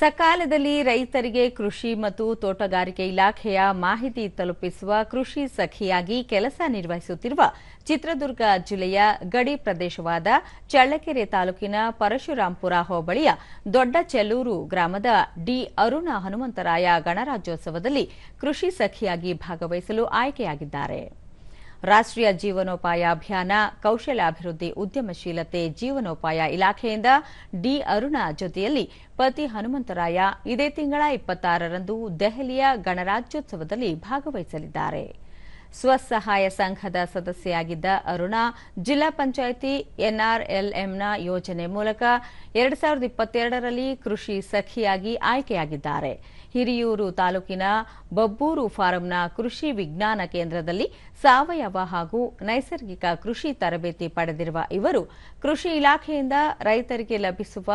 ಸಕಾಲದಲ್ಲಿ ರೈತರಿಗೆ ಕೃಷಿ ಮತ್ತು ತೋಟಗಾರಿಕೆ ಇಲಾಖೆಯ ಮಾಹಿತಿ ತಲುಪಿಸುವ ಕೃಷಿ ಸಖಿಯಾಗಿ ಕೆಲಸ ನಿರ್ವಹಿಸುತ್ತಿರುವ ಚಿತ್ರದುರ್ಗ ಜಿಲ್ಲೆಯ ಗಡಿ ಪ್ರದೇಶವಾದ ಚಳ್ಳಕೆರೆ ತಾಲೂಕಿನ ಪರಶುರಾಂಪುರ ಹೋಬಳಿಯ ದೊಡ್ಡ ಚೆಲ್ಲೂರು ಗ್ರಾಮದ ಡಿ ಅರುಣ ಹನುಮಂತರಾಯ ಗಣರಾಜ್ಯೋತ್ಸವದಲ್ಲಿ ಕೃಷಿ ಸಖಿಯಾಗಿ ಭಾಗವಹಿಸಲು ಆಯ್ಕೆಯಾಗಿದ್ದಾರೆ. ರಾಷ್ಟ್ರೀಯ ಜೀವನೋಪಾಯ ಅಭಿಯಾನ, ಕೌಶಲ್ಯಾಭಿವೃದ್ಧಿ, ಉದ್ಯಮಶೀಲತೆ, ಜೀವನೋಪಾಯ ಇಲಾಖೆಯಿಂದ ಡಿ ಅರುಣ ಜೊತೆಯಲ್ಲಿ ಪತಿ ಹನುಮಂತರಾಯ ಇದೇ ತಿಂಗಳ ಇಪ್ಪತ್ತಾರರಂದು ದೆಹಲಿಯ ಗಣರಾಜ್ಯೋತ್ಸವದಲ್ಲಿ ಭಾಗವಹಿಸಲಿದ್ದಾರೆ. ಸ್ವಸಹಾಯ ಸಂಘದ ಸದಸ್ಯೆಯಾಗಿದ್ದ ಅರುಣ, ಜಿಲ್ಲಾ ಪಂಚಾಯಿತಿ ಎನ್ಆರ್ಎಲ್ಎಂನ ಯೋಜನೆ ಮೂಲಕ ಎರಡ್ ಸಾವಿರದ ಇಪ್ಪತ್ತೆರಡರಲ್ಲಿ ಕೃಷಿ ಸಖಿಯಾಗಿ ಆಯ್ಕೆಯಾಗಿದ್ದಾರೆ. ಹಿರಿಯೂರು ತಾಲೂಕಿನ ಬಬ್ಬೂರು ಫಾರಂನ ಕೃಷಿ ವಿಜ್ಞಾನ ಕೇಂದ್ರದಲ್ಲಿ ಸಾವಯವ ಹಾಗೂ ನೈಸರ್ಗಿಕ ಕೃಷಿ ತರಬೇತಿ ಪಡೆದಿರುವ ಇವರು ಕೃಷಿ ಇಲಾಖೆಯಿಂದ ರೈತರಿಗೆ ಲಭಿಸುವ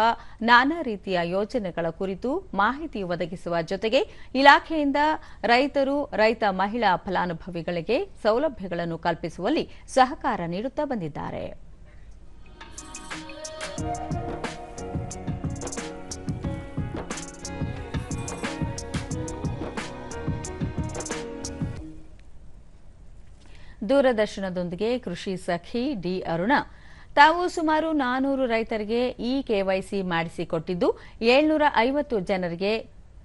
ನಾನಾ ರೀತಿಯ ಯೋಜನೆಗಳ ಕುರಿತು ಮಾಹಿತಿ ಒದಗಿಸುವ ಜೊತೆಗೆ ಇಲಾಖೆಯಿಂದ ರೈತರು, ರೈತ ಮಹಿಳಾ ಫಲಾನುಭವಿಗಳಿಗೆ ಸೌಲಭ್ಯಗಳನ್ನು ಕಲ್ಪಿಸುವಲ್ಲಿ ಸಹಕಾರ ನೀಡುತ್ತಾ ಬಂದಿದ್ದಾರೆ. ದೂರದರ್ಶನದೊಂದಿಗೆ ಕೃಷಿ ಸಖಿ ಡಿ ಅರುಣ. ತಾವು ಸುಮಾರು ನಾನೂರು ರೈತರಿಗೆ ಇ ಕೆವೈಸಿ ಮಾಡಿಸಿಕೊಟ್ಟಿದ್ದು ಏಳ್ನೂರ ಐವತ್ತು ಜನರಿಗೆ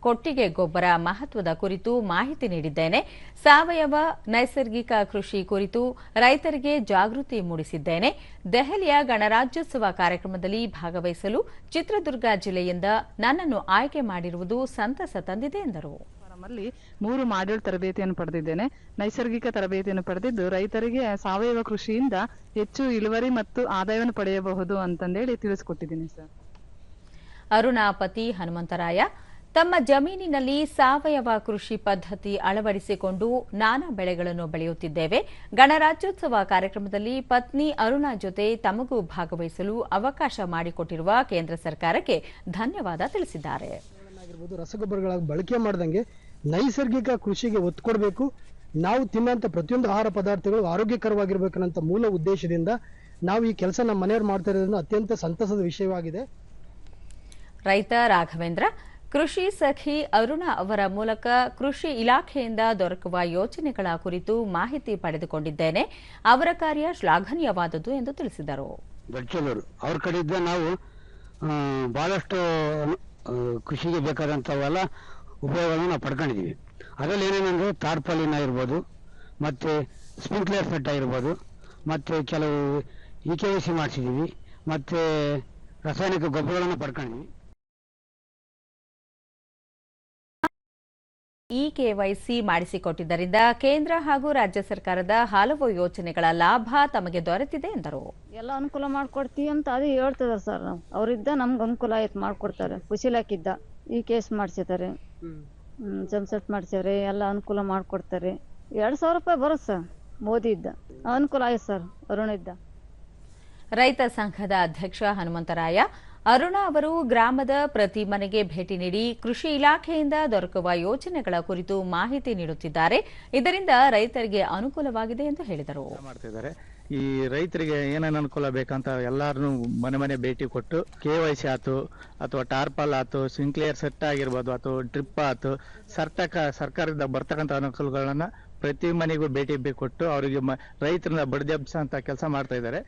ಕೊಟ್ಟಿಗೆ ಗೊಬ್ಬರ ಮಹತ್ವದ ಕುರಿತು ಮಾಹಿತಿ ನೀಡಿದ್ದೇನೆ. ಸಾವಯವ ನೈಸರ್ಗಿಕ ಕೃಷಿ ಕುರಿತು ರೈತರಿಗೆ ಜಾಗೃತಿ ಮೂಡಿಸಿದ್ದೇನೆ. ದೆಹಲಿಯ ಗಣರಾಜ್ಯೋತ್ಸವ ಕಾರ್ಯಕ್ರಮದಲ್ಲಿ ಭಾಗವಹಿಸಲು ಚಿತ್ರದುರ್ಗ ಜಿಲ್ಲೆಯಿಂದ ನನ್ನನ್ನು ಆಯ್ಕೆ ಮಾಡಿರುವುದು ಸಂತಸ ತಂದಿದೆ ಎಂದರು. ನಮ್ಮಲ್ಲಿ ಮೂರು ಮಾಡ್ಯೂಲ್ ತರಬೇತಿಯನ್ನು ಪಡೆದಿದ್ದೇನೆ. ನೈಸರ್ಗಿಕ ತರಬೇತಿಯನ್ನು ಪಡೆದಿದ್ದು ರೈತರಿಗೆ ಸಾವಯವ ಕೃಷಿಯಿಂದ ಹೆಚ್ಚು ಇಳುವರಿ ಮತ್ತು ಆದಾಯವನ್ನು ಪಡೆಯಬಹುದು ಅಂತಂದೇಳಿ ತಿಳಿಸಿಕೊಟ್ಟಿದ್ದೀನಿ ಸರ್. ಅರುಣಾಪತಿ ಹನುಮಂತರಾಯ ತಮ್ಮ ಜಮೀನಿನಲ್ಲಿ ಸಾವಯವ ಕೃಷಿ ಪದ್ಧತಿ ಅಳವಡಿಸಿಕೊಂಡು ನಾನಾ ಬೆಳೆಗಳನ್ನು ಬೆಳೆಯುತ್ತಿದ್ದೇವೆ. ಗಣರಾಜ್ಯೋತ್ಸವ ಕಾರ್ಯಕ್ರಮದಲ್ಲಿ ಪತ್ನಿ ಅರುಣಾ ಜೊತೆ ತಮಗೂ ಭಾಗವಹಿಸಲು ಅವಕಾಶ ಮಾಡಿಕೊಟ್ಟಿರುವ ಕೇಂದ್ರ ಸರ್ಕಾರಕ್ಕೆ ಧನ್ಯವಾದ ತಿಳಿಸಿದ್ದಾರೆ. ರಸಗೊಬ್ಬರಗಳ ಬಳಕೆ ಮಾಡ್ದಂಗೆ ನೈಸರ್ಗಿಕ ಕೃಷಿಗೆ ಒತ್ತು ಕೊಡಬೇಕು. ನಾವು ತಿನ್ನುವಂಥ ಪ್ರತಿಯೊಂದು ಆಹಾರ ಪದಾರ್ಥಗಳು ಆರೋಗ್ಯಕರವಾಗಿರಬೇಕನ್ನಂತ ಮೂಲ ಉದ್ದೇಶದಿಂದ ನಾವು ಈ ಕೆಲಸ ನಮ್ಮ ಮನೆಯವರು ಮಾಡ್ತಾ ಇರೋದನ್ನು ಅತ್ಯಂತ ಸಂತಸದ ವಿಷಯವಾಗಿದೆ. ರೈತ ರಾಘವೇಂದ್ರ ಕೃಷಿ ಸಖಿ ಅರುಣ ಅವರ ಮೂಲಕ ಕೃಷಿ ಇಲಾಖೆಯಿಂದ ದೊರಕುವ ಯೋಜನೆಗಳ ಕುರಿತು ಮಾಹಿತಿ ಪಡೆದುಕೊಂಡಿದ್ದೇನೆ. ಅವರ ಕಾರ್ಯ ಶ್ಲಾಘನೀಯವಾದದ್ದು ಎಂದು ತಿಳಿಸಿದರು. ಅವ್ರ ಕಡೆಯಿಂದ ನಾವು ಬಹಳಷ್ಟು ಕೃಷಿಗೆ ಬೇಕಾದಂಥವೆಲ್ಲ ಉಪಯೋಗಗಳನ್ನು ನಾವು ಪಡ್ಕೊಂಡಿದ್ದೀವಿ. ಅದರಲ್ಲಿ ಏನೇನಂದ್ರೆ ತಾರ್ಪಾಲಿನ ಇರ್ಬೋದು, ಮತ್ತು ಸ್ಪ್ರಿಂಕ್ಲರ್ ಸೆಟ್ ಇರ್ಬೋದು, ಮತ್ತು ಕೆಲವು ಇ ಕೆ ಸಿ ಮಾಡಿಸಿದ್ದೀವಿ, ಮತ್ತು ರಾಸಾಯನಿಕ ಗೊಬ್ಬರಗಳನ್ನು ಪಡ್ಕೊಂಡಿದ್ದೀವಿ. ಇ ಕೆವೈಸಿ ಮಾಡಿಸಿಕೊಟ್ಟಿದ್ದರಿಂದ ಕೇಂದ್ರ ಹಾಗೂ ರಾಜ್ಯ ಸರ್ಕಾರದ ಹಲವು ಯೋಜನೆಗಳ ಲಾಭ ತಮಗೆ ದೊರೆತಿದೆ ಎಂದರು. ಎಲ್ಲ ಅನುಕೂಲ ಮಾಡ್ಕೊಡ್ತೀವಿ ಅಂತ ಅದು ಹೇಳ್ತಿದಾರೆ ಸರ್ ನಾವು. ಅವರಿದ್ದ ನಮ್ಗೆ ಅನುಕೂಲ ಆಯ್ತು ಮಾಡ್ಕೊಡ್ತಾರೆ. ಕುಶಿಲಾಕಿದ್ದ ಈ ಕೇಸ್ ಮಾಡಿಸಿದ್ದಾರೆ. ಜಂಸೆಟ್ ಮಾಡಿಸ್ಯಾರೆ ಎಲ್ಲ ಅನುಕೂಲ ಮಾಡ್ಕೊಡ್ತಾರೆ. ಎರಡು ಸಾವಿರ ರೂಪಾಯಿ ಬರುತ್ತೆ ಸರ್ ಮೋದಿ ಇದ್ದ ಅನುಕೂಲ ಆಯ್ತು ಸರ್ ಅರುಣ ಇದ್ದ ರೈತ ಸಂಘದ ಅಧ್ಯಕ್ಷ ಹನುಮಂತರಾಯ ಅರುಣ ಅವರು ಗ್ರಾಮದ ಪ್ರತಿ ಮನೆಗೆ ಭೇಟಿ ನೀಡಿ ಕೃಷಿ ಇಲಾಖೆಯಿಂದ ದೊರಕುವ ಯೋಜನೆಗಳ ಕುರಿತು ಮಾಹಿತಿ ನೀಡುತ್ತಿದ್ದಾರೆ. ಇದರಿಂದ ರೈತರಿಗೆ ಅನುಕೂಲವಾಗಿದೆ ಎಂದು ಹೇಳಿದರು. ಈ ರೈತರಿಗೆ ಏನೇನು ಅನುಕೂಲ ಬೇಕಂತ ಎಲ್ಲಾರನು ಮನೆ ಮನೆ ಭೇಟಿ ಕೊಟ್ಟು ಕೆ ವೈ ಸಿ ಆತು, ಅಥವಾ ಟಾರ್ಪಲ್ ಆತು ಸಿಂಕ್ಲಿಯರ್ ಸೆಟ್ ಆಗಿರ್ಬೋದು, ಅಥವಾ ಟ್ರಿಪ್ ಆತು ಸರ್ತಕ ಸರ್ಕಾರದಿಂದ ಬರ್ತಕ್ಕಂಥ ಅನುಕೂಲಗಳನ್ನ ಪ್ರತಿ ಮನೆಗೂ ಭೇಟಿ ಕೊಟ್ಟು ಅವರಿಗೆ ರೈತರನ್ನ ಬಡಿದೆಬ್ಸ ಅಂತ ಕೆಲಸ ಮಾಡ್ತಾ ಇದ್ದಾರೆ.